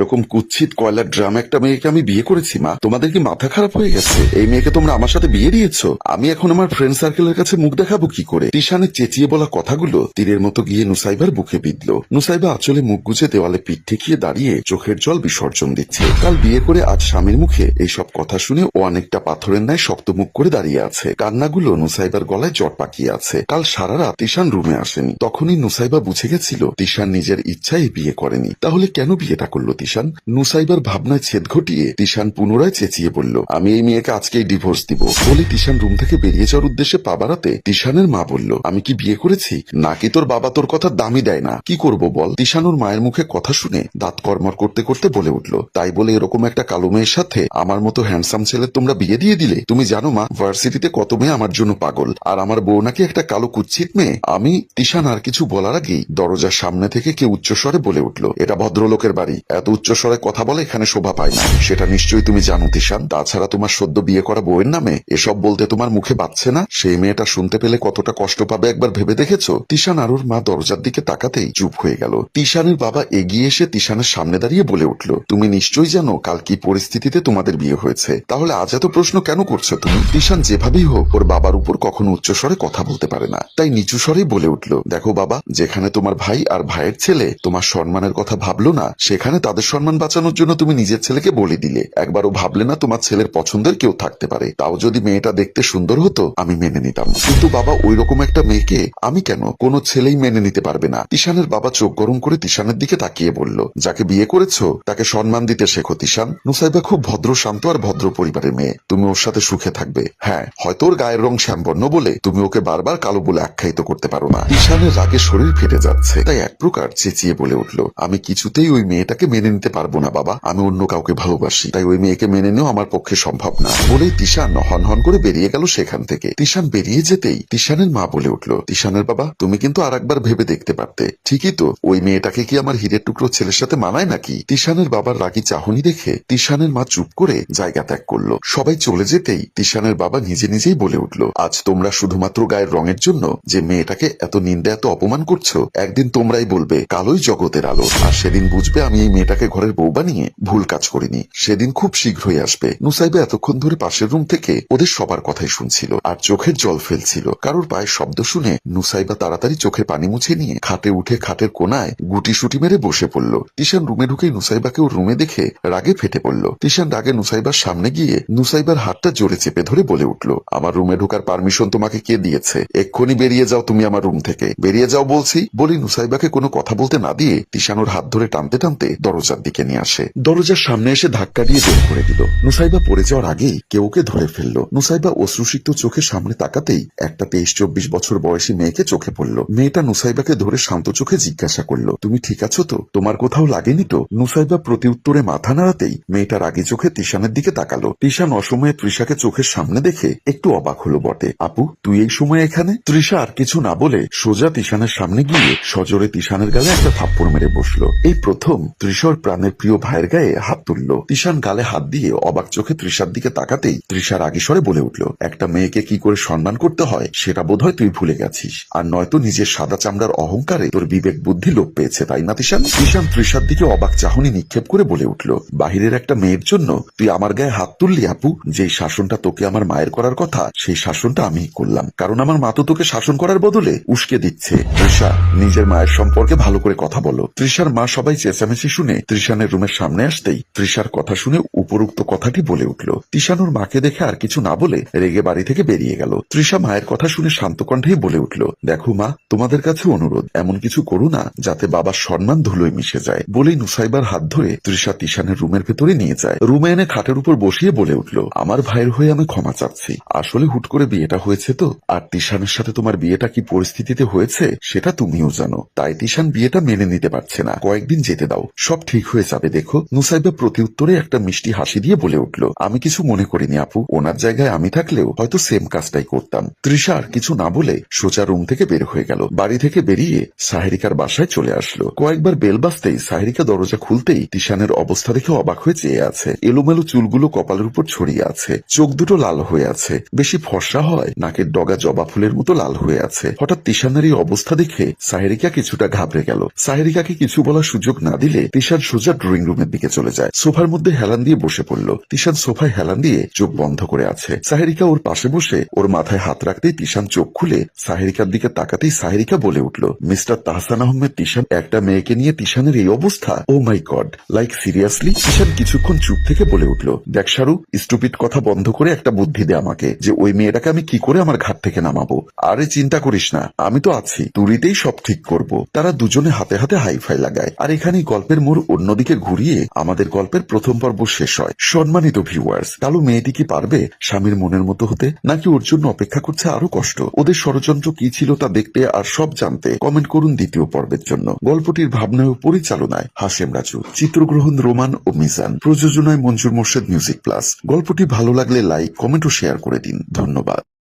এরকম কুচ্ছিত কয়লার ড্রাম একটা মেয়েকে আমি বিয়ে করেছি, মা। তোমাদের কি মাথা খারাপ হয়ে গেছে? এই মেয়েকে তোমরা আমার সাথে বিয়ে দিয়েছ? আমি এখন আমার ফ্রেন্ড সার্কেলের কাছে মুখ দেখাবো কি করে? তিশানের চেঁচিয়ে বলা কথাগুলো তীরের মতো গিয়ে নুসাইবার বুকে বিঁধল। নুসাইবা আচলে মুখ গুজে দেওয়ালে পিঠ ঠেকিয়ে দাঁড়িয়ে চোখের জল বিসর্জন দিচ্ছে। কাল বিয়ে করে আজ স্বামীর মুখে এইসব কথা শুনে ও অনেকটা পাথরের ন্যায় শক্ত মুখ করে দাঁড়িয়ে আছে। কান্নাগুলো নুসাইবার গলায় জট পাকিয়ে আছে। কাল সারা রাত তিশান রুমে আসেনি। তখনই নুসাইবা বুঝে গেছিল, তিশান নিজের ইচ্ছায় বিয়ে করেনি। তাহলে কেন বিয়েটা করল তিশান? নুসাইবার ভাবনায় ছেদ ঘটিয়ে তিশান পুনরায় চেঁচিয়ে বলল, আমি এই মেয়েকে আজকেই ডিভোর্স দিব। বলে তিশান রুম থেকে বেরিয়ে যাওয়ার উদ্দেশ্যে পা বাড়াতে তিশানের মা বলল, আমি কি বিয়ে করেছি? নাকি তোর বাবা তোর কথা দামি দেয় না? কি করব বল? তিশান ওর মায়ের মুখে কথা শুনে দাঁত কর্মর করতে করতে বলে উঠল, তাই বলে এরকম একটা কালো মেয়ের সাথে আমার মতো হ্যান্ডসাম ছেলে তোমরা বিয়ে দিয়ে দিলে? তুমি জানো মা ভার্সিটিতে কত মেয়ে আমার জন্য পাগল, আর আমার বউ নাকি একটা কালো কুচ্ছিত মেয়ে। আমি তিশান আর কিছু বলার আগেই দরজার সামনে থেকে কেউ উচ্চস্বরে বলে উঠল, এটা ভদ্রলোকের বাড়ি, এত উচ্চস্বরে কথা বলে এখানে শোভা পায় না। সেটা নিশ্চয়ই তুমি জানো, তিশান। তাছাড়া তোমার সদ্য বিয়ে করা বউয়ের নামে এসব বলতে তোমার মুখে বাচ্ছে না? সেই মেয়েটা শুনতে পেলে কতটা কষ্ট পাবে একবার ভেবে দেখেছ? তিশান আর ওর মা দরজার দিকে তাকাতেই চুপ হয়ে গেল। তিশানের বাবা এগিয়ে এসে তিশানের সামনে দাঁড়িয়ে বলে উঠল, তুমি নিশ্চয়ই জানো, কাল কি পরিস্থিতিতে তোমাদের বিয়ে হয়েছে? তাহলে আজ এত প্রশ্ন কেন করছ তুমি? তিশান যেভাবেই হোক, ওর বাবার উপর কখনো উচ্চস্বরে কথা বলতে পারে না। তাই নিচু স্বরেই বলে উঠল, দেখো বাবা, যেখানে তোমার ভাই আর ভাইয়ের ছেলে তোমার সম্মানের কথা ভাবলো না, সেখানে তাদের সম্মান বাঁচানোর জন্য তুমি নিজের ছেলেকে বলে দিলে। একবারও ভাবলে না তোমার ছেলের পছন্দের কেউ থাকতে পারে। তাও যদি মেয়েটা দেখতে সুন্দর হতো, আমি মেনে নিতাম। কিন্তু বাবা ওই রকম একটা মেয়েকে আমি কেন? কোনো ছেলেই মেনে নিতে পারবে না। তিশানের বাবা চোখ গরম করে তিশানের দিকে তাকিয়ে বলল, যাকে বিয়ে করেছ, তাকে সম্মান দিতে শেখো তিশান। নুসাইবা খুব ভদ্র, শান্ত আর ভদ্র পরিবারের মেয়ে। তুমি ওর সাথে সুখে থাকবে। হ্যাঁ হয়তো ওর গায়ের রং শ্যামবর্ণ বলে তুমি ওকে বারবার কালো বলে আখ্যায়িত করতে পারো না। তিশানের রাগে শরীর ফেটে যাচ্ছে, তাই এক প্রকার চেঁচিয়ে বলে উঠল, আমি কিছুতেই ওই মেয়েটাকে মেনে নিতে পারব না, বাবা। আমি অন্য কাউকে ভালোবাসি। তাই ওই মেয়েকে মেনে নেওয়া আমার পক্ষে সম্ভব না। বলেই তিশান হন হন করে বেরিয়ে গেল সেখান থেকে। তিশান বেরিয়ে যেতেই তিশানের মা বলে উঠল, তিশানের বাবা, তুমি কিন্তু আর একবার ভেবে দেখতে পারতে। ঠিকই তো, ওই মেয়েটাকে কি আমার হিরের টুকরো ছেলের সাথে মানায় নাকি? তিশানের বাবার রাগি চাহনি দেখে তিশানের মা চুপ করে জায়গা ত্যাগ করল। সবাই চলে যেতেই তিশানের বাবা নিজে নিজেই বলে উঠল, আজ তোমরা শুধুমাত্র গায়ের রঙের জন্য যে মেয়েটাকে এত নিন্দা এত অপমান করছ, একদিন তোমরাই বলবে কালোই জগতের আলো। আর সেদিন বুঝবে আমি এই মেয়েটাকে ঘরের বউ বানিয়ে ভুল কাজ করিনি। সেদিন খুব শীঘ্রই আসবে। নুসাইবা এতক্ষণ ধরে পাশের রুম থেকে ওদের সবার কথাই শুনছিল আর চোখের জল ফেলছিল। কারোর পায়ের শব্দ শুনে নুসাইবা তাড়াতাড়ি চোখের পানি মুছে নিয়ে খাটে উঠে খাটের কোনায় গুটি সুটি মেরে বসে পড়ল। তিশান রুমে ঢুকে নুসাইবাকে ওর রুমে দেখে রাগে ফেটে পড়ল। তিশান রাগে নুসাইবার সামনে গিয়ে নুসাইবার হাতটা জোরে চেপে ধরে বলে উঠল, আমার রুমে ঢোকার পারমিশন তোমাকে কে দিয়েছে? এক্ষুনি বেরিয়ে যাও তুমি আমার রুম থেকে। বেরিয়ে যাও বলছি বলি নুসাইবাকে কোনো কথা বলতে না দিয়ে তিশান ওর হাত ধরে টানতে টানতে দরজার দিকে নিয়ে আসে। দরজার সামনে এসে ধাক্কা দিয়ে বের করে দিল। নুসাইবা পড়ে যাওয়ার আগেই কেউ ওকে ধরে ফেলল। নুসাইবা অশ্রুসিক্ত চোখের সামনে তাকাতেই একটা তেইশ চব্বিশ বছর বয়সী মেয়েকে চোখে পড়ল। মেয়েটা নুসাইবাকে ধরে শান্ত চোখে জিজ্ঞাসা করল, তুমি ঠিক আছো তো? তোমার কোথাও লাগেনি তো? নুসাইবা প্রতি উত্তরে মাথা নাড়াতেই মেয়েটা রাগি চোখে তিশানের দিকে তাকালো। তিশান অসময়ে তৃষাকে চোখের সামনে দেখে একটু অবাক হলো বটে। আপু, তুই এই সময় এখানে? তৃষা আর কিছু না বলে সোজা তিশানের সামনে গিয়ে সজোরে তিশানের গালে একটা থাপ্পড় মেরে বসল। এই প্রথম তৃষার প্রাণের প্রিয় ভাইয়ের গায়ে হাত তুললো। তিশান গালে হাত দিয়ে অবাক চোখে তৃষার দিকে তাকাতেই তৃষার আগেস্বরে বলে উঠল, একটা মেয়েকে কি করে সম্মান করতে হয়? সেটা বোধহয় তুই ভুলে গেছিস। আর নয়তো নিজের সাদা চামড়ার অহংকারে তোর বিবেক বুদ্ধি লোপ পেয়েছে, তাই না তিশান তিশান তৃষার দিকে অবাক চাহনি নিক্ষেপ করে বলে উঠল, বাহিরের একটা মেয়ের জন্য তুই আমার গায়ে হাত তুললি আপু। যেই শাসনটা তোকে আমার মায়ের করার কথা, সেই শাসনটা আমি করলাম। কারণ আমার মা তো তোকে শাসন করার বদলে উস্কে দিচ্ছে। তৃষা, নিজের মায়ের সম্পর্কে ভালো করে কথা বলো। তৃষার মা সবাই চেঁচামেচি শুনে তৃষানের রুমের সামনে আসতেই তৃষার কথা শুনে উপরোক্ত কথাটি বলে উঠল। তিশানুর মাকে দেখে আর কিছু না বলে রেগে বাড়ি থেকে বেরিয়ে গেল। তৃষা মায়ের কথা শুনে শান্ত কণ্ঠেই বলে উঠল, দেখো মা, তোমাদের কাছে অনুরোধ, এমন কিছু করো না যাতে বাবার সম্মান ধুলোয় মিশে যায়। বলেই নুসাইবার হাত ধরে তৃষা তিশানের রুমের ভেতরে নিয়ে যায়। রুমে এনে খাটের উপর বসিয়ে বলে উঠল, আমার ভাইয়ের হয়ে আমি ক্ষমা চাচ্ছি। আসলে হুট করে বিয়েটা হয়েছে তো? আর তিশানের সাথে তোমার বিয়েটা কি পরিস্থিতিতে হয়েছে? সেটা তুমিও জানো। তাই তিশান বিয়েটা মেনে নিতে পারছে না। কয়েকদিন যেতে দাও। সব ঠিক হয়ে যাবে, দেখো। নুসাইবা প্রতি উত্তরে একটা মিষ্টি হাসি দিয়ে বলে উঠল, আমি কিছু মনে করিনি আপু। ওনার জায়গায় আমি থাকলেও হয়তো সেম কাজটাই করতাম। তৃষা আর কিছু না বলে সোজা রুম থেকে বের হয়ে গেল। বাড়ি থেকে বেরিয়ে সাহেরিকার বাসায় চলে আসলো। কয়েকবার বেল বাজতেই সাহেরিকা দরজা খুলতেই তিশানের অবস্থা দেখে অবাক হয়ে চেয়ে আছে। এলোমেলো চুলগুলো কপালের উপর ছড়িয়ে আছে। চোখ দুটো লাল হয়ে আছে। বেশি ফর্সা হয়, নাকের ডগা জবা ফুলের মতো লাল হয়ে আছে। হঠাৎ তিশানের এই অবস্থা দেখে সাহেরিকা কিছুটা ঘাবড়ে গেল। সাহেরিকাকে কিছু বলার সুযোগ না দিলে তিশান সোজা ড্রয়িং রুমের দিকে চলে যায়। সোফার মধ্যে হেলান দিয়ে বসে পড়ল। তিশান সোফায় হেলান দিয়ে চোখ বন্ধ করে আছে। সাহেরিকা ওর পাশে বসে ওর মাথায় হাত রাখতেই তিশান চোখ খুলে সাহেরিকার দিকে তাকাতেই সাহেরিকা বলে উঠল, মিস্টার তাহসান আহমেদ, তিশান, একটা মেয়েকে নিয়ে তিশানের এই অবস্থা? ও my God. Like seriously Tishan কিছুক্ষণ চুপ থেকে বলে উঠল, দেখ সারু স্টুপিড কথা বন্ধ করে একটা বুদ্ধি দে আমাকে যে ওই মেয়েটাকে আমি কি করে আমার ঘাট থেকে নামাবো। আরে চিন্তা করিস না, আমি তো আছি তুরিতেই সব ঠিক করব। তারা দুজনে হাতে হাতে হাইফাই লাগায়। আর এখানেই গল্পের মোড় অন্যদিকে ঘুরিয়ে আমাদের গল্পের প্রথম পর্ব শেষ হয়। সম্মানিত ভিউয়ার্স কালো মেয়েটি কি পারবে? স্বামীর মনের মতো হতে? নাকি ওর জন্য অপেক্ষা করছে আরও কষ্ট? ওদের ষড়যন্ত্র কি ছিল তা দেখতে আর সব জানতে কমেন্ট করুন দ্বিতীয় পর্বের জন্য। গল্পটির ভাবনা ও পরিচালনায় হাসেম রাজু, চিত্রগ্রহণ রোমান ও মিজান, প্রযোজনায় মঞ্জুর মোর্শেদ মিউজিক প্লাস গল্পটি ভালো লাগলে লাইক কমেন্ট ও শেয়ার করে দিন। ধন্যবাদ।